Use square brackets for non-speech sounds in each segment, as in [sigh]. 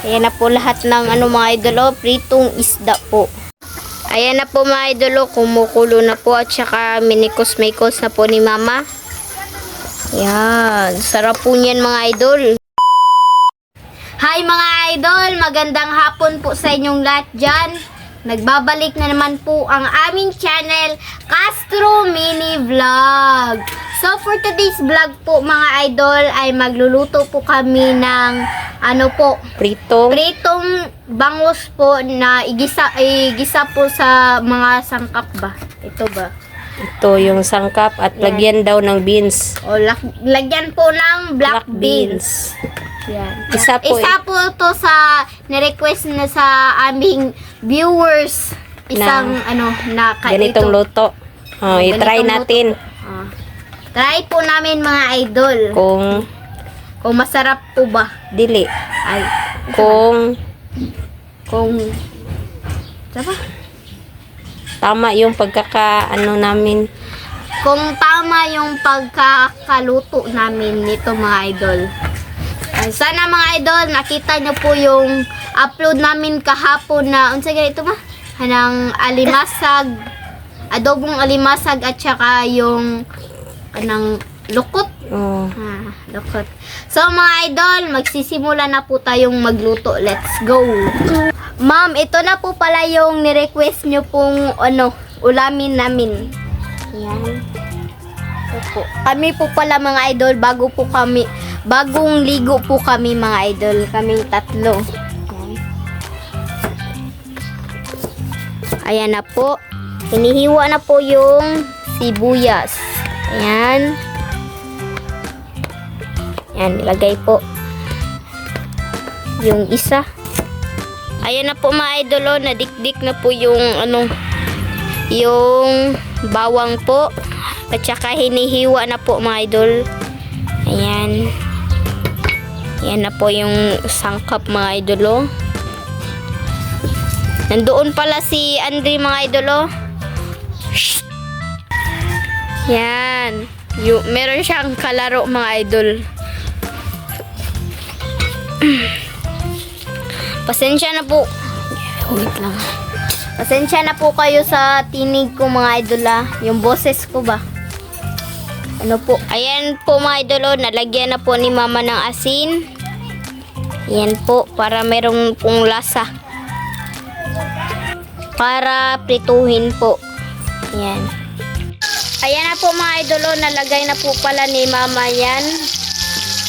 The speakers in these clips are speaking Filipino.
Ayan na po lahat ng ano mga idol, oh, pritong isda po. Ayan na po mga idol, oh, kumukulo na po at saka minikos-mikos na po ni mama. Yan, sarap po niyan mga idol. Hi mga idol, magandang hapon po sa inyong lahat dyan. Nagbabalik na naman po ang aming channel, Castro Mini Vlog. So for today's vlog po mga idol ay magluluto po kami ng ano po, Prito. pritong bangus po na igisa, igisa po sa mga sangkap ba? Ito ba? Ito yung sangkap at Yan. lagyan daw ng beans. O lag- lagyan po ng black, beans. Yan. Isa po Isa po to sa na-request na sa aming viewers. Isang ano na ka- Ganitong ito. luto. Oh, Oh, i-try natin Ah. try po namin mga idol. kung Kung masarap po ba. dili. Ay, Kung kung Saba? tama yung pagkaka ano namin. Kung tama yung pagkakaluto namin nito mga idol. Ay, sana mga idol, nakita nyo po yung upload namin kahapon na, unsa ganito ba? Hanang alimasag, adobong alimasag at saka yung kanang lukot. Oh, Ah, lukot. So mga idol, magsisimula na po tayong magluto. Let's go! Ma'am, ito na po pala yung nirequest nyo pong ano, ulamin namin. Yan. Ito po. Kami po pala mga idol, bago po kami, bagong ligo po kami mga idol. Kaming tatlo. Yan. Ayan na po. Hinihiwa na po yung sibuyas. Ayan. Yan, ilagay po. Yung isa. Ayan na po mga idol, oh, nadikdik na po yung ano, yung bawang po. At saka hinihiwa na po mga idol. Ayan. Yan na po yung sangkap mga idol, oh. Nandoon pala si Andre mga idol. Shh. Yan. Yung, meron siyang kalaro mga idol. [clears throat] Pasensya na po. Wait lang. Pasensya na po kayo sa tinig ko mga idol ah. Yung boses ko ba? Ano po? Ayan po mga idol oh, nalagyan na po ni mama ng asin. Yan po, para merong pong lasa. Para prituhin po. Yan. Ayan na po mga idol oh, nalagay na po pala ni mama yan.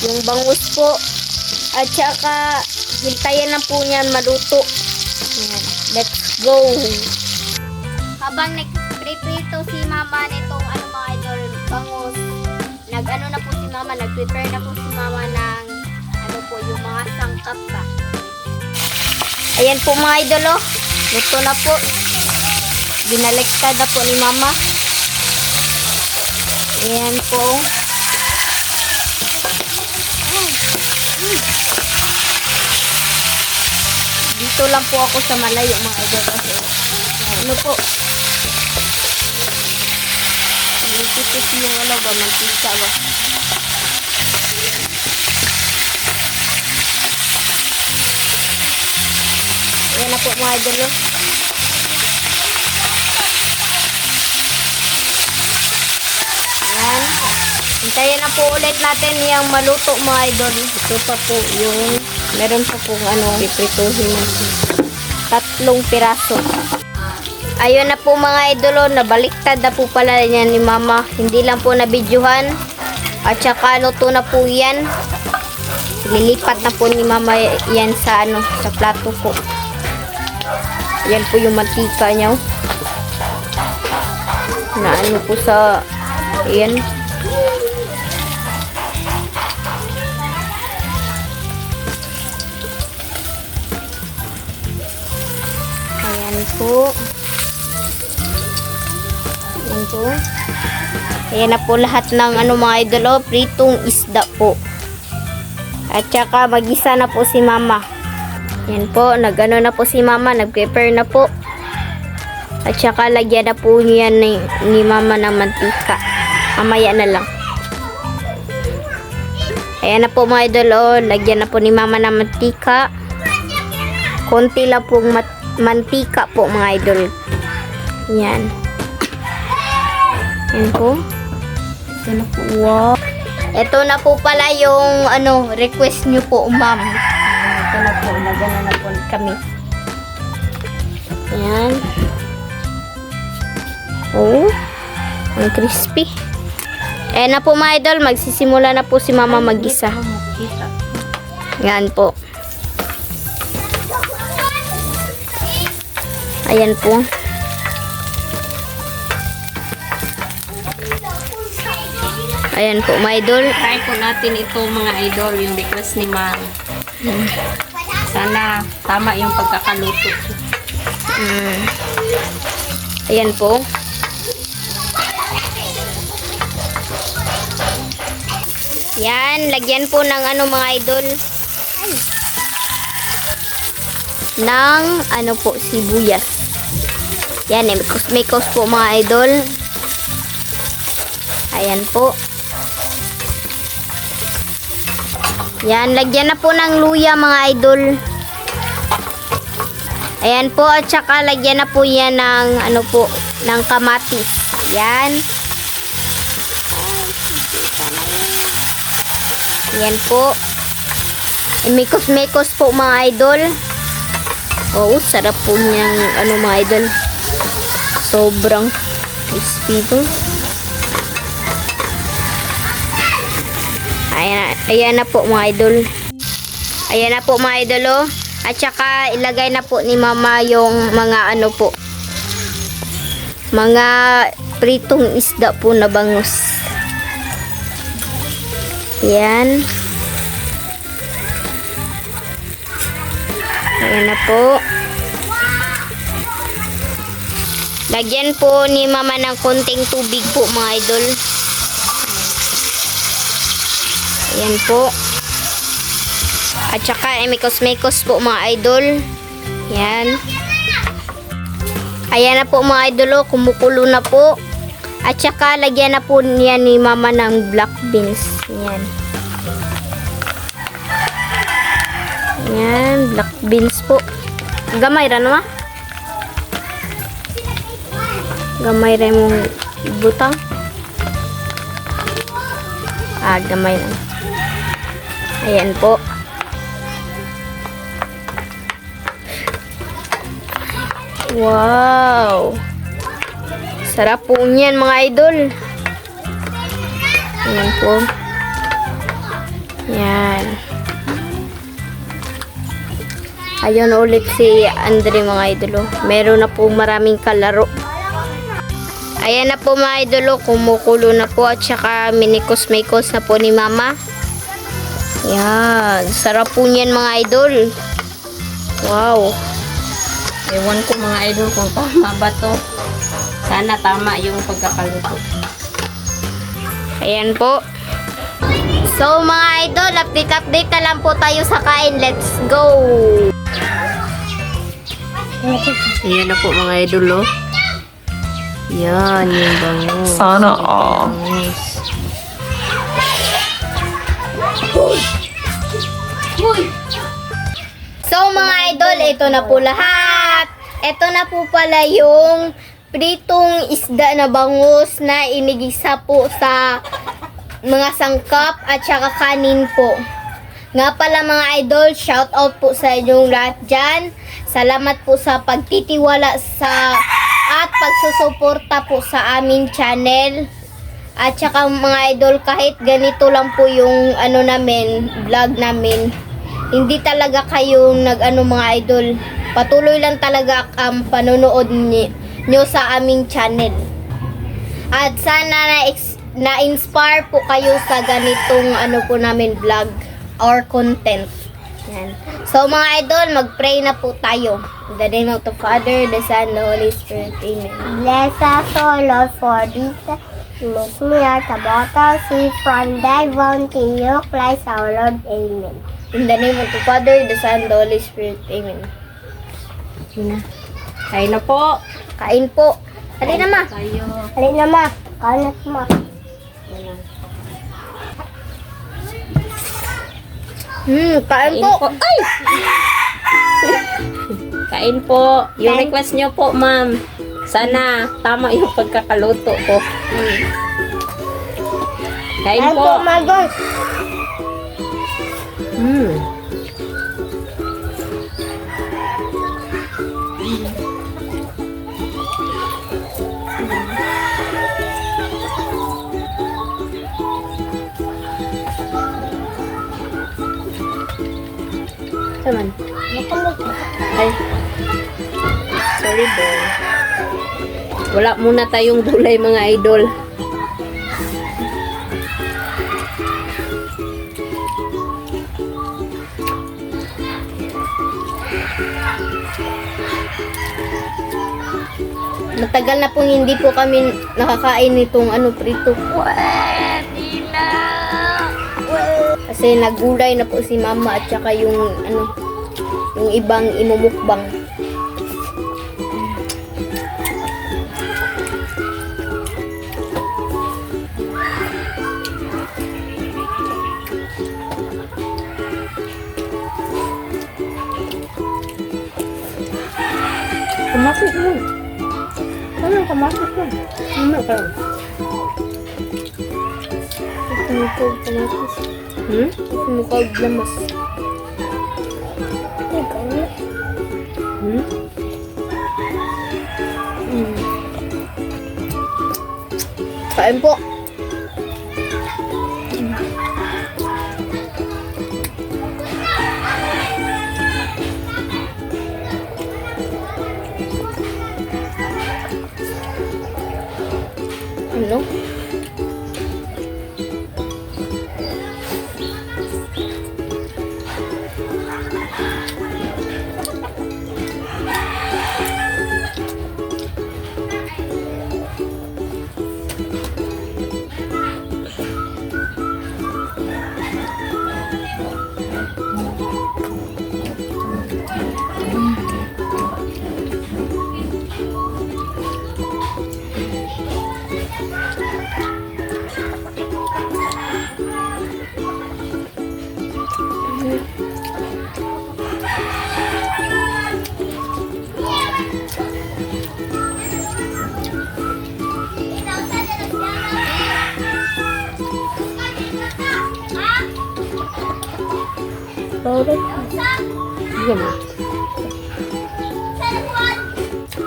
Yung bangus po. At saka, hintayin na po niyan maluto. Ayan. Let's go! Habang nagprito si mama idol, bangus, nag-ano na po si mama, nag-prepare na po si mama ng ano po, yung mga sangkap ba. Ayan po mga idol oh. Luto na po. Binaliktad na po ni mama. Ayan po. Dito lang po ako sa malayo mga idol kasi ano po Nitipis yung ano ba, mantika ba? Ayan na po mga idol. oh. Ayan. Hintayin na po ulit natin yung maluto mga idol. Ito pa po yung meron pa po ano, piprituhin natin. Tatlong piraso. Ayun na po mga idolo, nabaliktad na po pala niya ni mama. Hindi lang po nabidyohan. At saka luto na po yan. Lilipat na po ni mama yan sa ano, sa plato po. Yan po yung mantika niya. oh. Na ano po sa, yan. Ayan po. Po. Ayan na po lahat ng ano mga idol, oh, pritong isda po. At saka magisa na po si mama. Ayan po, nagano na po si mama, nag-prepare na po. At saka lagyan na po niya ni, ni mama ng mantika. Mamaya na lang. Ayan na po mga idol, oh, lagyan na po ni mama ng mantika. konti lang pong mantika po mga idol. Yan. Yan po. Ito na po. Wow. Ito na po pala yung ano, request nyo po, ma'am. Ito na po. Nagana na po kami. Yan. Oh. Ang crispy. Eh na po mga idol, magsisimula na po si mama mag-isa. Kita. Yan po. Ayan po. Ayan po, mga idol. Try po natin ito mga idol, yung request ni Ma'am. Sana tama yung pagkakaluto. Mm. Ayan po. Yan, lagyan po ng ano mga idol. Ay. Ng ano po, sibuyas. Yan, eh, mekos po mga idol. Ayan po. Yan, lagyan na po ng luya mga idol. Ayan po, at saka lagyan na po yan ng ano po, ng kamatis. Yan. Yan po. Mikos-mikos po mga idol. Oo, sarap po niyang ano mga idol. Sobrang crispy po. Ayan, ayan na po mga idol. Ayan na po mga idol oh. At saka ilagay na po ni mama yung mga ano po. Mga pritong isda po na bangus. Yan. Ayan na po. Lagyan po ni mama ng konting tubig po mga idol. Ayan po. At saka eh, mikos-mikos po mga idol. Yan. Ayan na po mga idol, oh, kumukulo na po. At saka lagyan na po niya ni mama ng black beans. Yan. Yan, black beans po. Gamay ra naman. Gamay ra mong butang. Ah, gamay lang. Ayan po. Wow! Sarap po niyan mga idol. Ayan po. Yan. Ayun ulit si Andre mga idolo. Meron na po maraming kalaro. Ayan na po mga idolo. Kumukulo na po at saka minikos-mikos na po ni mama. Yan. Sarap po niyan mga idol. Wow. Ewan ko mga idol kung tama ba to. Sana tama yung pagkakaluto. Ayan po. So mga idol, update-update na lang po tayo sa kain. Let's go! Ayan na po mga idol oh. Yan yung bangus. Sana all. Bangus. So mga idol, ito na po lahat. Ito na po pala yung pritong isda na bangus na inigisa po sa mga sangkap at saka kanin po. Nga pala mga idol, shout out po sa inyong lahat dyan. Salamat po sa pagtitiwala sa at pagsusuporta po sa aming channel. At saka mga idol, kahit ganito lang po yung ano namin, vlog namin, hindi talaga kayo nag-ano mga idol. Patuloy lang talaga ang panonood ni, nyo sa aming channel. At sana na na-inspire po kayo sa ganitong ano po namin vlog or content. Yan. So mga idol, mag-pray na po tayo. In the name of the Father, the Son, the Holy Spirit. Amen. Bless us, O Lord, for this make me out about us from thy bounty, you Christ our Lord. Amen. In the name of the Father, the Son, the Holy Spirit. Amen. Na. Kain na po. Kain po. Hali na ma. Tayo. Halin na ma, kanat mo. Hmm, kain Kain po. po. Ay! [laughs] Kain po. Yung Kain. request nyo po, ma'am. Sana tama yung pagkakaluto ko. Kain Kain po. po, mga idol. Mm. Saman. Ay. Sorry, boy. Wala muna tayong gulay, mga idol. Matagal na pong hindi po kami nakakain nitong ano prito. Kasi nagulay na po si mama at saka yung ano yung ibang imumukbang. Kumakit mo. Ano, kumakit mo. Ano ka? Sumukog kamatis. Hmm? Sumukog lamas. Hmm? Kain po. Sige mo.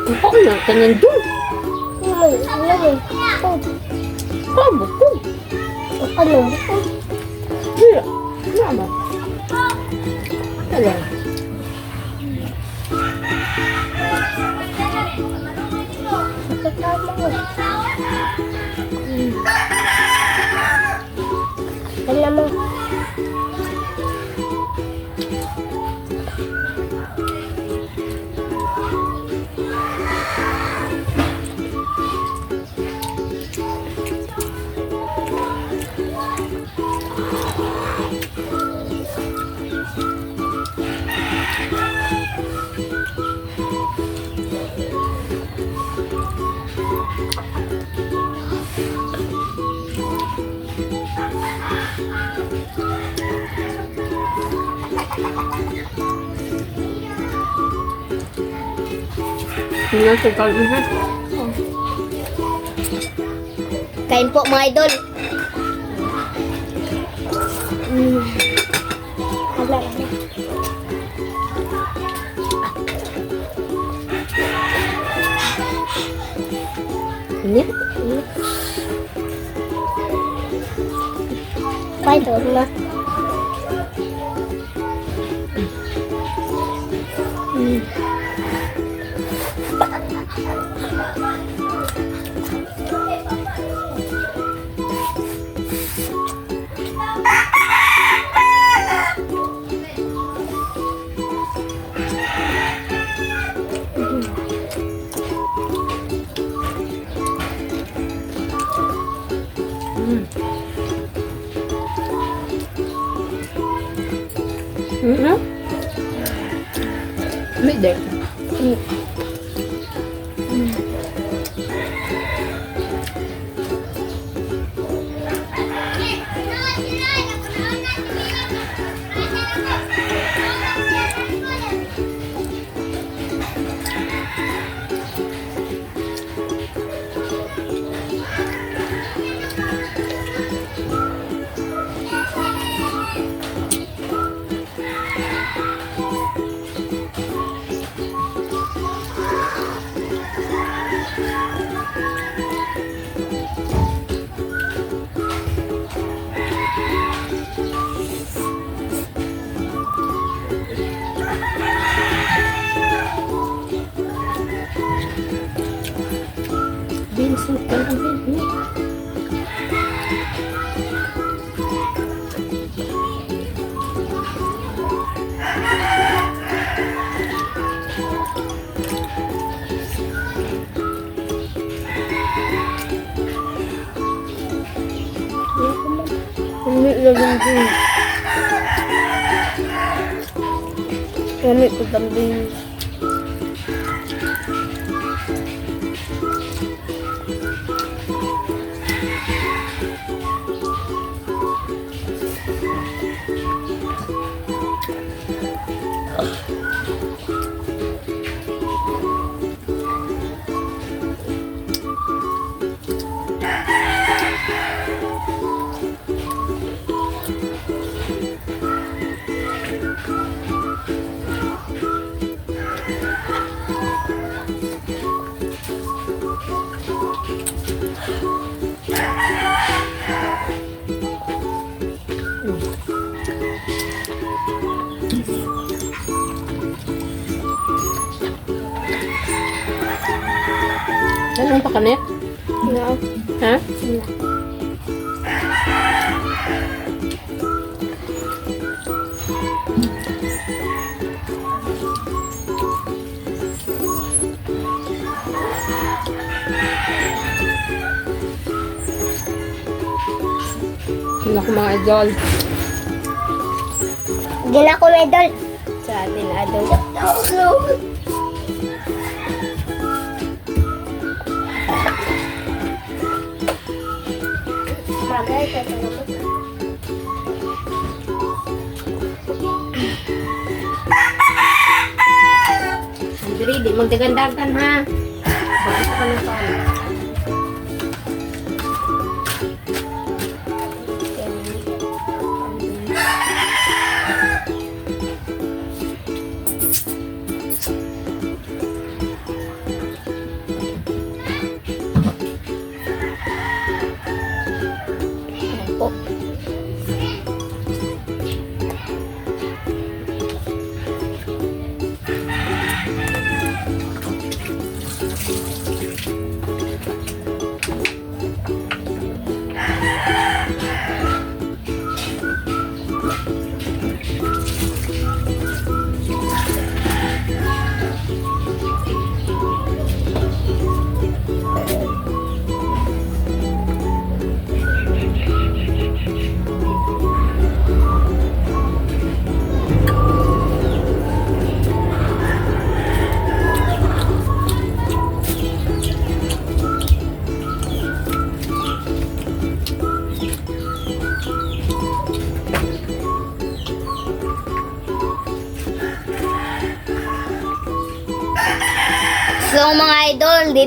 Ikaw na, kanyan doon. Ah, bukod. Ano? Hindi. Ano ba? Ano? Alam mo, Hindi na sa kalbihan. Kain po mga idol. alam mo. Init. Quay. Kami ko kambing. Ganun pa kanit? No. Ha? Yun ako mga idol. Hindi na ako medal. Sa atin, adol. Andre, di magdagandagan ha. Bakit ka na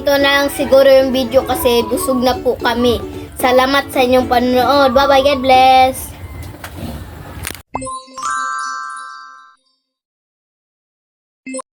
dito na lang siguro yung video kasi busog na po kami. Salamat sa inyong panonood. Bye bye, God bless!